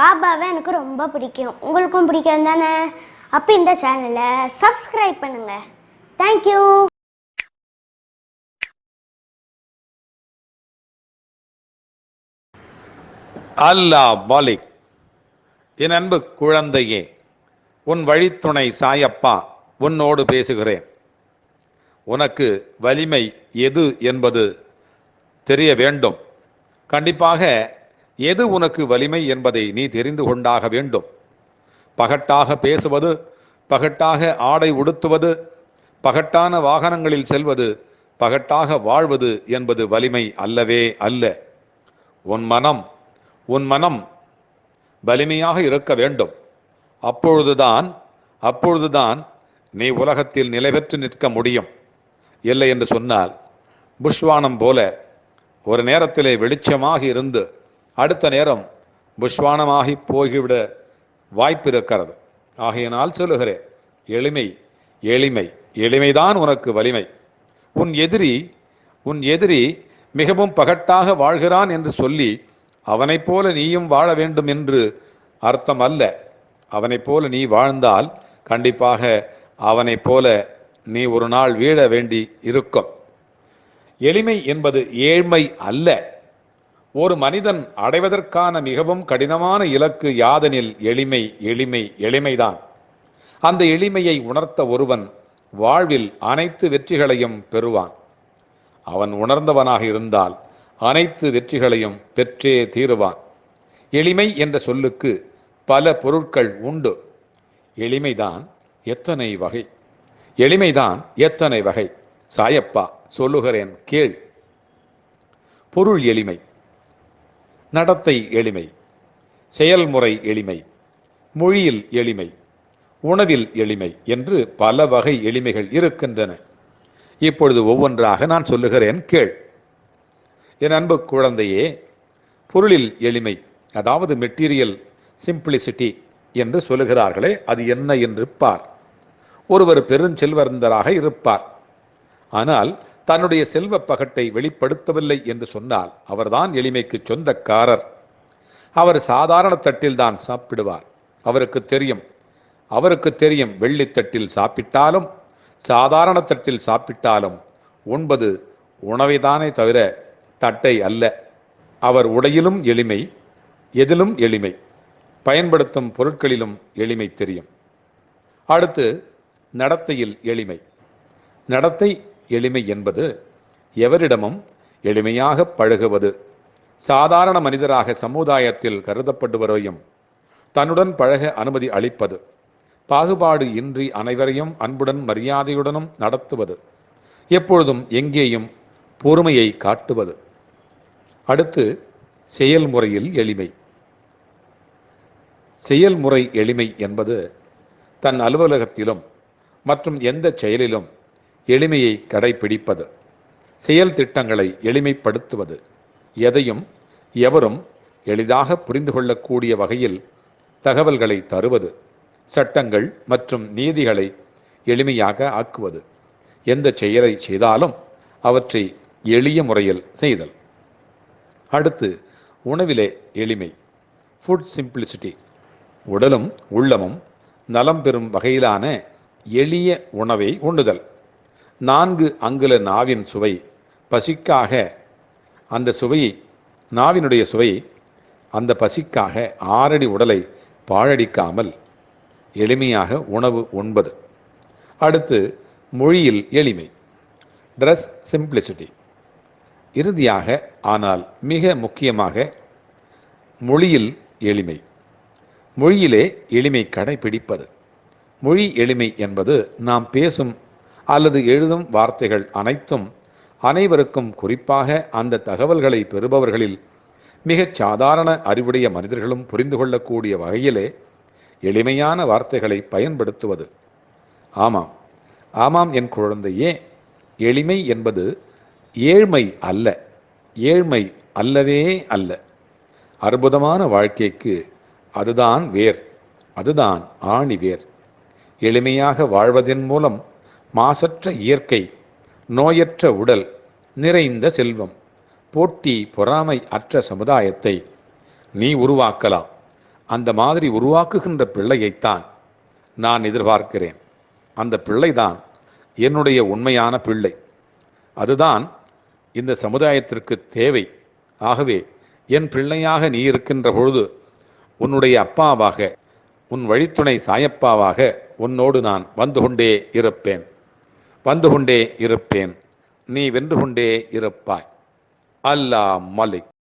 பாபாவை எனக்கு ரொம்ப பிடிக்கும். உங்களுக்கும் பிடிக்கும் தானே? அப்போ இந்த சேனலை சப்ஸ்கிரைப் பண்ணுங்க. தேங்க்யூ அல்லா மாலிக் என் அன்பு குழந்தையே உன் வழித்துணை சாயப்பா உன்னோடு பேசுகிறேன். உனக்கு வலிமை எது என்பது தெரிய வேண்டும். கண்டிப்பாக எது உனக்கு வலிமை என்பதை நீ தெரிந்து கொண்டாக வேண்டும். பகட்டாக பேசுவது பகட்டாக ஆடை உடுத்துவது பகட்டான வாகனங்களில் செல்வது பகட்டாக வாழ்வது என்பது வலிமை அல்லவே அல்ல. உன் மனம் உன் மனம் வலிமையாக இருக்க வேண்டும். அப்பொழுதுதான் அப்பொழுதுதான் நீ உலகத்தில் நிலை பெற்று நிற்க முடியும். இல்லை என்று சொன்னால் புஷ்வானம் போல ஒரு நேரத்திலே வெளிச்சமாக இருந்து அடுத்த நேரம் புஷ்வானமாகி போய்விட வாய்ப்பு இருக்கிறது ஆகையினால் சொல்லுகிறேன் எளிமை எளிமை எளிமைதான் உனக்கு வலிமை. உன் எதிரி உன் எதிரி மிகவும் பகட்டாக வாழ்கிறான் என்று சொல்லி அவனைப் போல நீயும் வாழ வேண்டும் என்று அர்த்தம் அல்ல. அவனைப் போல நீ வாழ்ந்தால் கண்டிப்பாக அவனைப் போல நீ ஒரு நாள் வீழ வேண்டி இருக்கும். எளிமை என்பது ஏழ்மை அல்ல. ஒரு மனிதன் அடைவதற்கான மிகவும் கடினமான இலக்கு யாதெனில் எளிமை எளிமை எளிமைதான். அந்த எளிமையை உணர்த்த ஒருவன் வாழ்வில் அனைத்து வெற்றிகளையும் பெறுவான். அவன் உணர்ந்தவனாக இருந்தால் அனைத்து வெற்றிகளையும் பெற்றே தீருவான். எளிமை என்ற சொல்லுக்கு பல பொருட்கள் உண்டு. எளிமைதான் எத்தனை வகை? எளிமைதான் எத்தனை வகை? சாயப்பா சொல்லுகிறேன் கேள். பொருள் எளிமை. நடத்தை எளிமை செயல்முறை எளிமை மொழியில் எளிமை உணவில் எளிமை என்று பல வகை எளிமைகள் இருக்கின்றன. இப்பொழுது ஒவ்வொன்றாக நான் சொல்லுகிறேன் கேள். என் அன்பு குழந்தையே பொருளில் எளிமை அதாவது மெட்டீரியல் சிம்பிளிசிட்டி என்று சொல்லுகிறார்களே அது என்ன என்று பார். ஒருவர் பெருஞ்செல்வந்தராக இருப்பார். ஆனால் தன்னுடைய செல்வ பகட்டை வெளிப்படுத்தவில்லை என்று சொன்னால் அவர்தான் எளிமைக்கு சொந்தக்காரர். அவர் சாதாரண தட்டில் தான் சாப்பிடுவார். அவருக்கு தெரியும். அவருக்கு தெரியும் வெள்ளித்தட்டில் சாப்பிட்டாலும் சாதாரண தட்டில் சாப்பிட்டாலும் உண்பது உணவைதானே தவிர தட்டை அல்ல. அவர் உடையிலும் எளிமை எதிலும் எளிமை பயன்படுத்தும் பொருட்களிலும் எளிமை தெரியும். அடுத்து நடத்தையில் எளிமை. நடத்தை எளிமை என்பது எவரிடமும் எளிமையாக பழகுவது. சாதாரண மனிதராக சமுதாயத்தில் கருதப்படுவரையும் தன்னுடன் பழக அனுமதி அளிப்பது. பாகுபாடு இன்றி அனைவரையும் அன்புடன் மரியாதையுடனும் நடத்துவது. எப்பொழுதும் எங்கேயும் பொறுமையை காட்டுவது. அடுத்து செயல்முறையில் எளிமை. செயல்முறை எளிமை என்பது தன் அலுவலகத்திலும் மற்றும் எந்த செயலிலும் எளிமையை கடைபிடிப்பது. செயல் திட்டங்களை எளிமைப்படுத்துவது. எதையும் எவரும் எளிதாக புரிந்து கொள்ளக்கூடிய வகையில் தகவல்களை தருவது. சட்டங்கள் மற்றும் நீதிகளை எளிமையாக ஆக்குவது. எந்த செயலை செய்தாலும் அவற்றை எளிய முறையில் செய்தல். அடுத்து உணவிலே எளிமை. ஃபுட் சிம்பிளிசிட்டி உடலும் உள்ளமும் நலம் பெறும் வகையிலான எளிய உணவை உண்ணுதல் நான்கு அங்குல நாவின் சுவை. பசிக்காக அந்த சுவையை நாவினுடைய சுவை அந்த பசிக்காக ஆறடி உடலை பாழடிக்காமல் எளிமையாக உணவு உண்பது. அடுத்து மொழியில் எளிமை. ட்ரெஸ் சிம்பிளிசிட்டி இறுதியாக ஆனால் மிக முக்கியமாக மொழியில் எளிமை. மொழியிலே எளிமை கடைபிடிப்பது. மொழி எளிமை என்பது நாம் பேசும் அல்லது எழுதும் வார்த்தைகள் அனைத்தும் அனைவருக்கும் குறிப்பாக அந்த தகவல்களை பெறுபவர்களில் மிகச் சாதாரண அறிவுடைய மனிதர்களும் புரிந்து கொள்ளக்கூடிய வகையிலே எளிமையான வார்த்தைகளை பயன்படுத்துவது. ஆமாம் ஆமாம் என் குழந்தையே எளிமை என்பது ஏழ்மை அல்ல ஏழ்மை அல்லவே அல்ல. அற்புதமான வாழ்க்கைக்கு அதுதான் வேர் அதுதான் ஆணி வேர் எளிமையாக வாழ்வதன் மூலம் மாசற்ற இயற்கை நோயற்ற உடல் நிறைந்த செல்வம் போட்டி பொறாமை அற்ற சமுதாயத்தை நீ உருவாக்கலாம். அந்த மாதிரி உருவாக்குகின்ற பிள்ளையைத்தான் நான் எதிர்பார்க்கிறேன். அந்த பிள்ளைதான் என்னுடைய உண்மையான பிள்ளை. அதுதான் இந்த சமுதாயத்திற்கு தேவை. ஆகவே என் பிள்ளையாக நீ இருக்கின்ற பொழுது உன்னுடைய அப்பாவாக உன் வழித்துணை சாயப்பாவாக உன்னோடு நான் வந்து கொண்டே இருப்பேன். வந்து கொண்டே இருப்பேன். நீ வென்று கொண்டே இருப்பாய். அல்லா மலிக்.